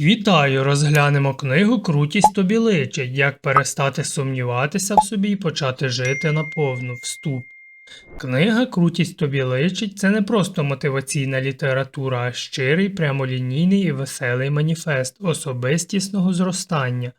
Вітаю! Розглянемо книгу Крутість тобі личить. Як перестати сумніватися в собі і почати жити наповну. Вступ. Книга Крутість тобі личить це не просто мотиваційна література, а щирий, прямолінійний і веселий маніфест особистісного зростання.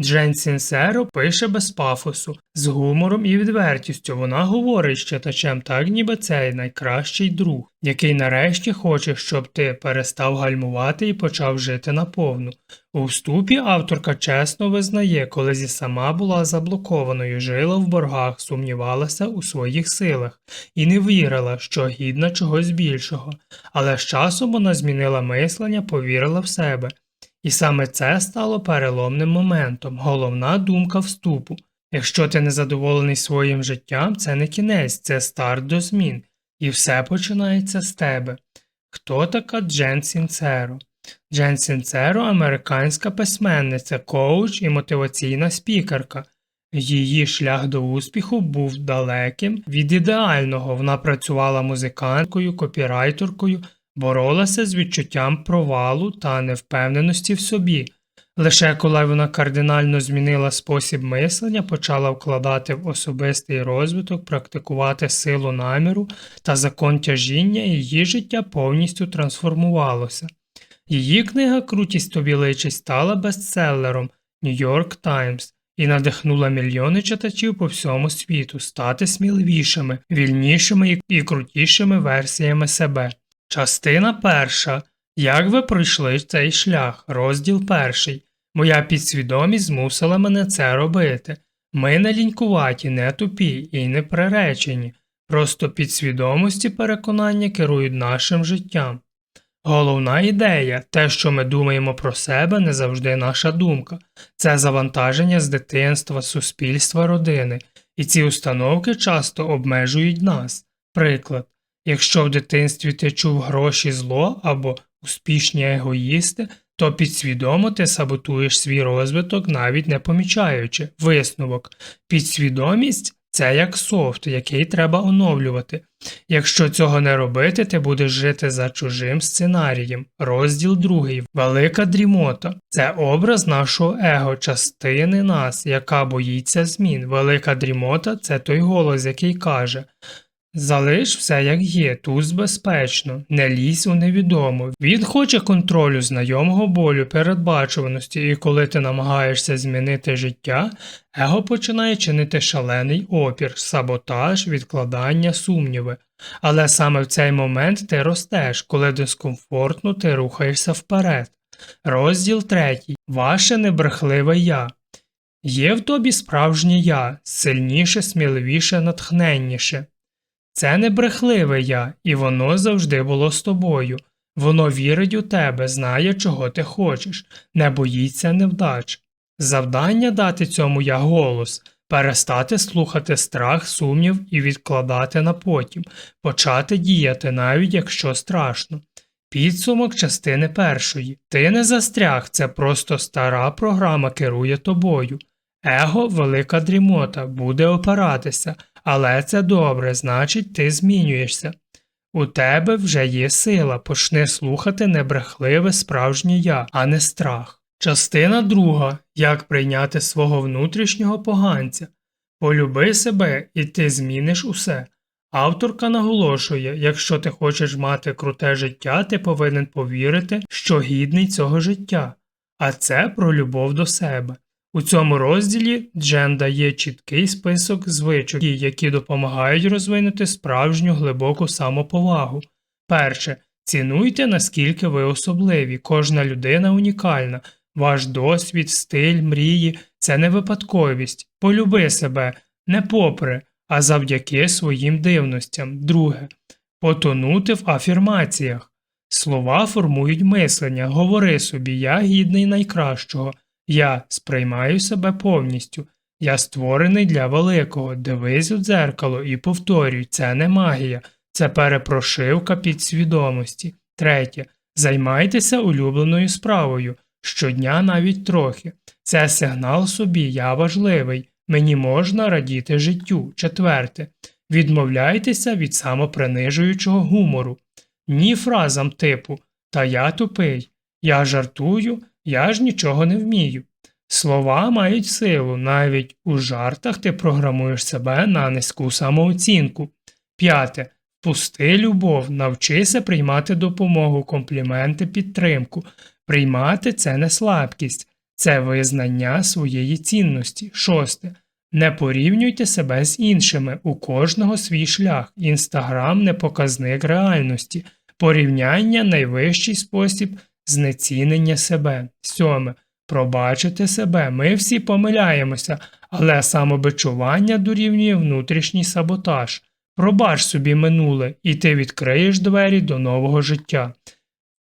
Джен Сінсеро пише без пафосу, з гумором і відвертістю. Вона говорить з читачем так, ніби цей найкращий друг, який нарешті хоче, щоб ти перестав гальмувати і почав жити наповну. У вступі авторка чесно визнає, коли зі сама була заблокованою, жила в боргах, сумнівалася у своїх силах і не вірила, що гідна чогось більшого. Але з часом вона змінила мислення, повірила в себе. І саме це стало переломним моментом, головна думка вступу. Якщо ти не задоволений своїм життям, це не кінець, це старт до змін, і все починається з тебе. Хто така Джен Сінцеро? Джен Сінцеро американська письменниця, коуч і мотиваційна спікерка. Її шлях до успіху був далеким від ідеального. Вона працювала музиканткою, копірайтеркою, боролася з відчуттям провалу та невпевненості в собі. Лише коли вона кардинально змінила спосіб мислення, почала вкладати в особистий розвиток, практикувати силу наміру та закон тяжіння, її життя повністю трансформувалося. Її книга Крутість тобі личить стала бестселером Нью-Йорк Таймс і надихнула мільйони читачів по всьому світу стати сміливішими, вільнішими і- крутішими версіями себе. Частина перша. Як ви пройшли цей шлях? Розділ перший. Моя підсвідомість змусила мене це робити. Ми не лінькуваті, не тупі і не приречені. Просто підсвідомості переконання керують нашим життям. Головна ідея, те, що ми думаємо про себе, не завжди наша думка. Це завантаження з дитинства, суспільства, родини, і ці установки часто обмежують нас. Приклад, якщо в дитинстві ти чув гроші зло або успішні егоїсти, то підсвідомо ти саботуєш свій розвиток, навіть не помічаючи. Висновок. Підсвідомість це як софт, який треба оновлювати. Якщо цього не робити, ти будеш жити за чужим сценарієм. Розділ другий. Велика дрімота. Це образ нашого его, частини нас, яка боїться змін. Велика дрімота це той голос, який каже. Залиш все як є, тут безпечно, не лізь у невідомо. Він хоче контролю знайомого болю, передбачуваності, і коли ти намагаєшся змінити життя, его починає чинити шалений опір, саботаж, відкладання, сумніви. Але саме в цей момент ти ростеш, коли дискомфортно ти рухаєшся вперед. Розділ третій. Ваше небрехливе я. Є в тобі справжнє я, сильніше, сміливіше, натхненніше. Це не брехливе я, і воно завжди було з тобою. Воно вірить у тебе, знає, чого ти хочеш, не боїться невдач. Завдання дати цьому я голос, перестати слухати страх, сумнів і відкладати на потім, почати діяти, навіть якщо страшно. Підсумок частини першої. Ти не застряг, це просто стара програма керує тобою. Его велика дрімота, буде опиратися, але це добре, значить, ти змінюєшся. У тебе вже є сила, почни слухати небрехливе справжнє я, а не страх. Частина друга. Як прийняти свого внутрішнього поганця. Полюби себе, і ти зміниш усе. Авторка наголошує, якщо ти хочеш мати круте життя, ти повинен повірити, що гідний цього життя, а це про любов до себе. У цьому розділі Джен дає чіткий список звичок, які допомагають розвинути справжню глибоку самоповагу. Перше. Цінуйте, наскільки ви особливі, кожна людина унікальна, ваш досвід, стиль, мрії це не випадковість. Полюби себе не попри, а завдяки своїм дивностям. Друге. Потонути в афірмаціях. Слова формують мислення, говори собі, я гідний найкращого. Я сприймаю себе повністю. Я створений для великого. Дивись у дзеркало і повторюй, це не магія, це перепрошивка підсвідомості. Третє. Займайтеся улюбленою справою. Щодня навіть трохи. Це сигнал собі, я важливий. Мені можна радіти життю. Четверте. Відмовляйтеся від самопринижуючого гумору. Ні фразам типу Та я тупий, я жартую, Я ж нічого не вмію. Слова мають силу, навіть у жартах ти програмуєш себе на низьку самооцінку. П'яте. Пусти любов, навчися приймати допомогу, компліменти, підтримку. Приймати це не слабкість, це визнання своєї цінності. Шосте. Не порівнюйте себе з іншими, у кожного свій шлях. Інстаграм не показник реальності. Порівняння найвищий спосіб знецінення себе. Сьоме. Пробачити себе. Ми всі помиляємося, але самобичування дорівнює внутрішній саботаж. Пробач собі минуле, і ти відкриєш двері до нового життя.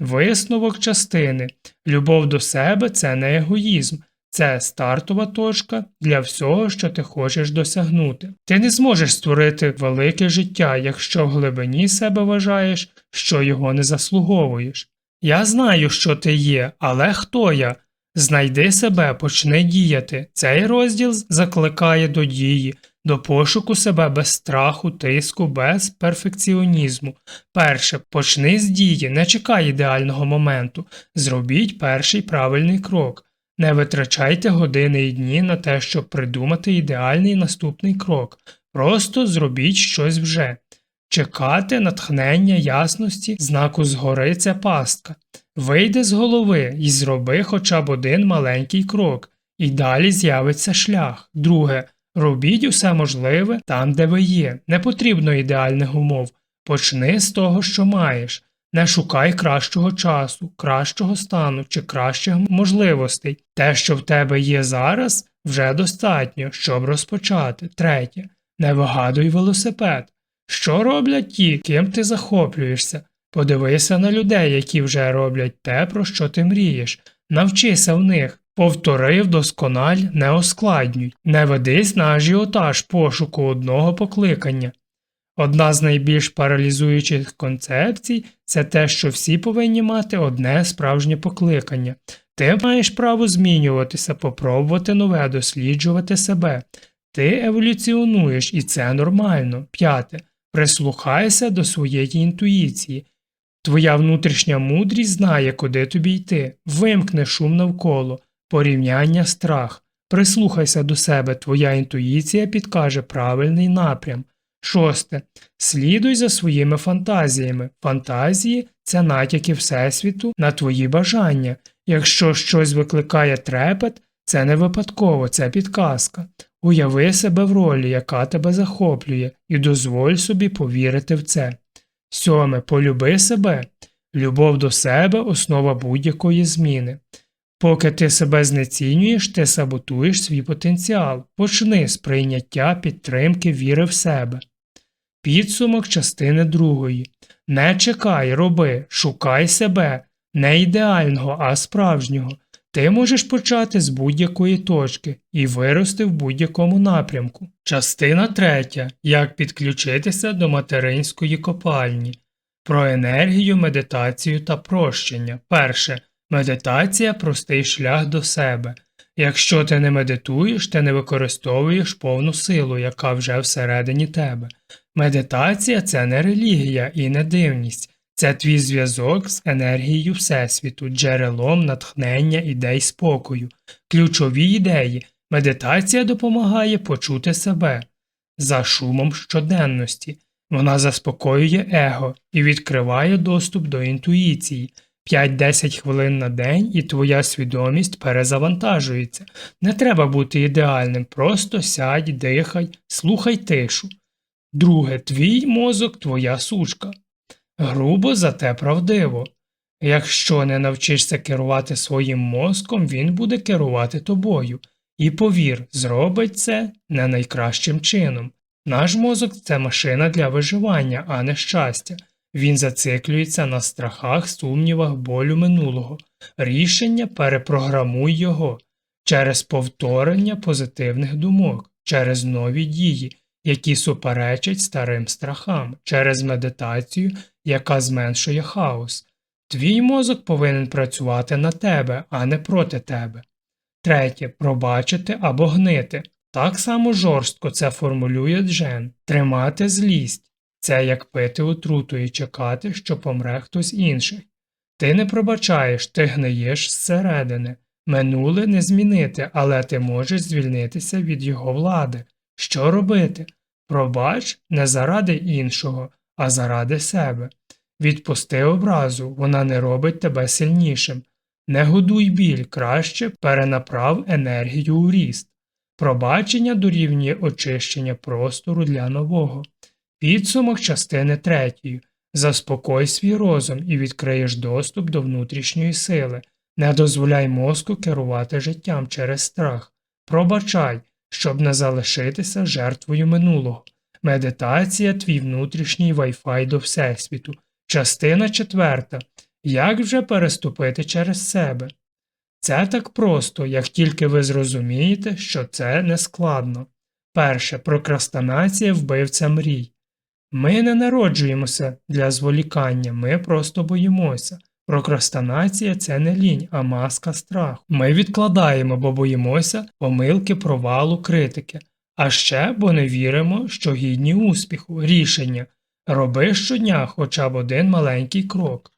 Висновок частини. Любов до себе це не егоїзм, це стартова точка для всього, що ти хочеш досягнути. Ти не зможеш створити велике життя, якщо в глибині себе вважаєш, що його не заслуговуєш. Я знаю, що ти є, але хто я? Знайди себе, почни діяти. Цей розділ закликає до дії, до пошуку себе без страху, тиску, без перфекціонізму. Перше, почни з дії, не чекай ідеального моменту. Зробіть перший правильний крок. Не витрачайте години і дні на те, щоб придумати ідеальний наступний крок. Просто зробіть щось вже. Чекати натхнення ясності, знаку згори це пастка. Вийди з голови і зроби хоча б один маленький крок, і далі з'явиться шлях. Друге, робіть усе можливе там, де ви є. Не потрібно ідеальних умов. Почни з того, що маєш. Не шукай кращого часу, кращого стану чи кращих можливостей. Те, що в тебе є зараз, вже достатньо, щоб розпочати. Третє. Не вигадуй велосипед. Що роблять ті, ким ти захоплюєшся? Подивися на людей, які вже роблять те, про що ти мрієш. Навчися в них. Повтори вдоскональ, не оскладнюй, не ведись на ажіотаж пошуку одного покликання. Одна з найбільш паралізуючих концепцій це те, що всі повинні мати одне справжнє покликання. Ти маєш право змінюватися, попробувати нове, досліджувати себе. Ти еволюціонуєш, і це нормально. П'яте. Прислухайся до своєї інтуїції. Твоя внутрішня мудрість знає, куди тобі йти, вимкне шум навколо, порівняння страх. Прислухайся до себе, твоя інтуїція підкаже правильний напрям. Шосте. Слідуй за своїми фантазіями. Фантазії це натяки Всесвіту на твої бажання. Якщо щось викликає трепет, це не випадково, це підказка. Уяви себе в ролі, яка тебе захоплює, і дозволь собі повірити в це. Сьоме. Полюби себе. Любов до себе основа будь-якої зміни. Поки ти себе знецінюєш, ти саботуєш свій потенціал. Почни з прийняття підтримки віри в себе. Підсумок частини другої. Не чекай, роби, шукай себе, не ідеального, а справжнього. Ти можеш почати з будь-якої точки і вирости в будь-якому напрямку. Частина третя. Як підключитися до материнської копальні. Про енергію, медитацію та прощення. Перше. Медитація простий шлях до себе. Якщо ти не медитуєш, ти не використовуєш повну силу, яка вже всередині тебе. Медитація це не релігія і не дивність, це твій зв'язок з енергією Всесвіту, джерелом натхнення ідей спокою. Ключові ідеї. Медитація допомагає почути себе за шумом щоденності. Вона заспокоює его і відкриває доступ до інтуїції. 5-10 хвилин на день і твоя свідомість перезавантажується. Не треба бути ідеальним, просто сядь, дихай, слухай тишу. Друге, твій мозок твоя сучка. Грубо, зате правдиво. Якщо не навчишся керувати своїм мозком, він буде керувати тобою. І повір, зробить це не найкращим чином. Наш мозок це машина для виживання, а не щастя. Він зациклюється на страхах, сумнівах, болю минулого. Рішення перепрограмуй його через повторення позитивних думок, через нові дії, які суперечать старим страхам, через медитацію, яка зменшує хаос. Твій мозок повинен працювати на тебе, а не проти тебе. Третє пробачити або гнити. Так само жорстко це формулює Джен тримати злість. Це як пити отруту і чекати, що помре хтось інший. Ти не пробачаєш, ти гниєш зсередини. Минуле не змінити, але ти можеш звільнитися від його влади. Що робити? Пробач не заради іншого, а заради себе. Відпусти образу, вона не робить тебе сильнішим. Не годуй біль, краще перенаправ енергію у ріст. Пробачення дорівнює очищення простору для нового. Підсумок частини третьої. Заспокой свій розум і відкриєш доступ до внутрішньої сили. Не дозволяй мозку керувати життям через страх. Пробачай, щоб не залишитися жертвою минулого. Медитація твій внутрішній Wi-Fi до Всесвіту. Частина четверта. Як вже переступити через себе? Це так просто, як тільки ви зрозумієте, що це не складно. Перше, прокрастинація вбивця мрій. Ми не народжуємося для зволікання, ми просто боїмося. Прокрастинація це не лінь, а маска страху. Ми відкладаємо, бо боїмося помилки, провалу, критики. А ще бо не віримо, що гідні успіху, рішення. Роби щодня хоча б один маленький крок.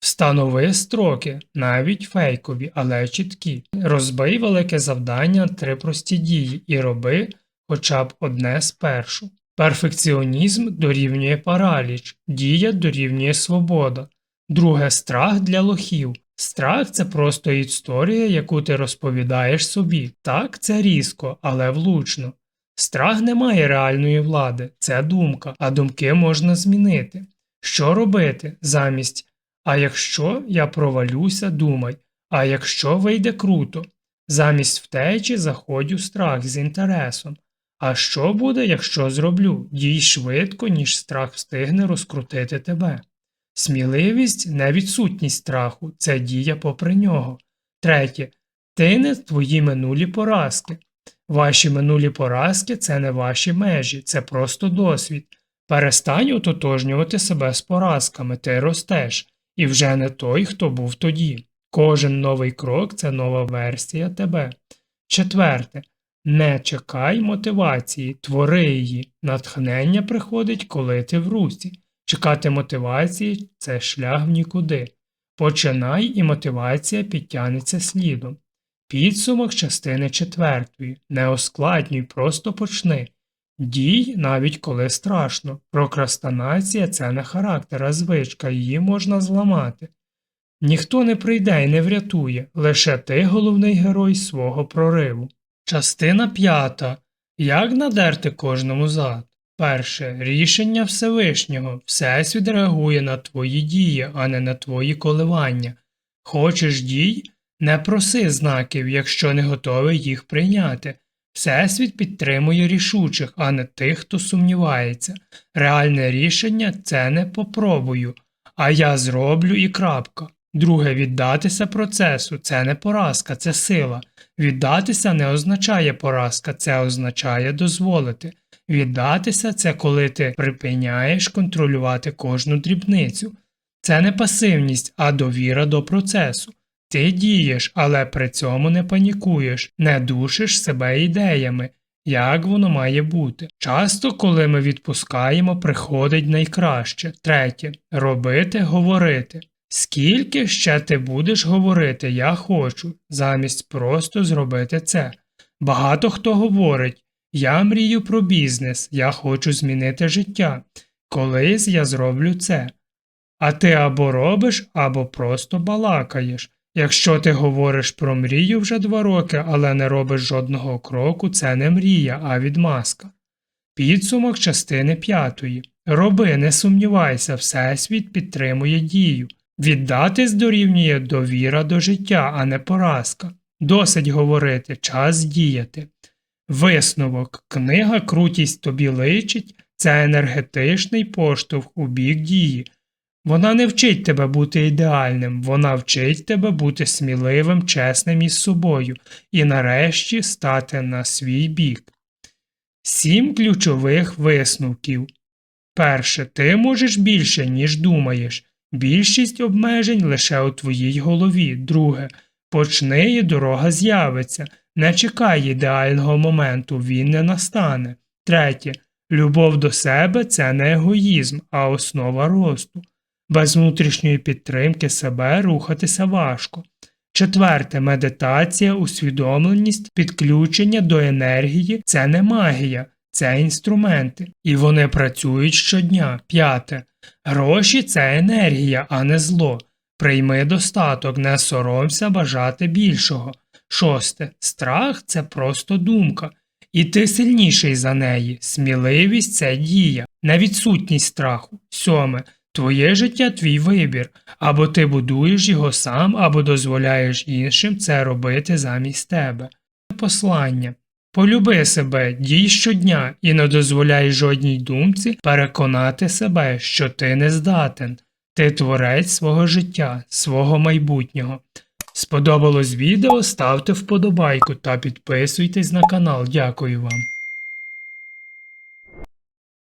Встанови строки, навіть фейкові, але чіткі. Розбий велике завдання три прості дії і роби хоча б одне спершу. Перфекціонізм дорівнює параліч, дія дорівнює свобода. Друге страх для лохів. Страх це просто історія, яку ти розповідаєш собі. Так, це різко, але влучно. Страх не має реальної влади, це думка, а думки можна змінити. Що робити замість а якщо я провалюся, думай, а якщо вийде круто, замість втечі заходь у страх з інтересом. А що буде, якщо зроблю? Дій швидко, ніж страх встигне розкрутити тебе. Сміливість не відсутність страху, це дія попри нього. Третє. Ти не твої минулі поразки. Ваші минулі поразки це не ваші межі, це просто досвід. Перестань ототожнювати себе з поразками, ти ростеш, і вже не той, хто був тоді. Кожен новий крок це нова версія тебе. Четверте. Не чекай мотивації, твори її. Натхнення приходить, коли ти в русі. Чекати мотивації це шлях в нікуди. Починай і мотивація підтягнеться слідом. Підсумок частини четвертої. Не оскладнюй, просто почни. Дій, навіть коли страшно. Прокрастинація це не характер, а звичка, її можна зламати. Ніхто не прийде і не врятує, лише ти головний герой свого прориву. Частина п'ята. Як надерти кожному зад? Перше. Рішення Всевишнього. Всесвіт реагує на твої дії, а не на твої коливання. Хочеш дій? Не проси знаків, якщо не готовий їх прийняти. Всесвіт підтримує рішучих, а не тих, хто сумнівається. Реальне рішення це не попробую, а я зроблю і крапка. Друге, віддатися процесу це не поразка, це сила. Віддатися не означає поразка, це означає дозволити. Віддатися це коли ти припиняєш контролювати кожну дрібницю. Це не пасивність, а довіра до процесу. Ти дієш, але при цьому не панікуєш, не душиш себе ідеями, як воно має бути. Часто, коли ми відпускаємо, приходить найкраще. Третє робити, говорити. Скільки ще ти будеш говорити я хочу, замість просто зробити це. Багато хто говорить я мрію про бізнес, я хочу змінити життя. Колись я зроблю це. А ти або робиш, або просто балакаєш. Якщо ти говориш про мрію вже два роки, але не робиш жодного кроку, це не мрія, а відмазка. Підсумок частини п'ятої. Роби, не сумнівайся, Всесвіт підтримує дію. Віддатись дорівнює довіра до життя, а не поразка. Досить говорити, час діяти. Висновок книга Крутість тобі личить це енергетичний поштовх у бік дії. Вона не вчить тебе бути ідеальним, вона вчить тебе бути сміливим, чесним із собою і нарешті стати на свій бік. Сім ключових висновків. Перше, ти можеш більше, ніж думаєш. Більшість обмежень лише у твоїй голові. Друге, почни і дорога з'явиться. Не чекай ідеального моменту, він не настане. Третє. Любов до себе це не егоїзм, а основа росту. Без внутрішньої підтримки себе рухатися важко. Четверте медитація, усвідомленість, підключення до енергії це не магія, це інструменти. І вони працюють щодня. П'яте. Гроші це енергія, а не зло. Прийми достаток, не соромся бажати більшого. Шосте. Страх це просто думка. І ти сильніший за неї. Сміливість це дія, не відсутність страху. Сьоме. Твоє життя твій вибір. Або ти будуєш його сам, або дозволяєш іншим це робити замість тебе. Послання. Полюби себе, дій щодня і не дозволяй жодній думці переконати себе, що ти не здатен. Ти творець свого життя, свого майбутнього. Сподобалось відео, ставте вподобайку та підписуйтесь на канал. Дякую вам.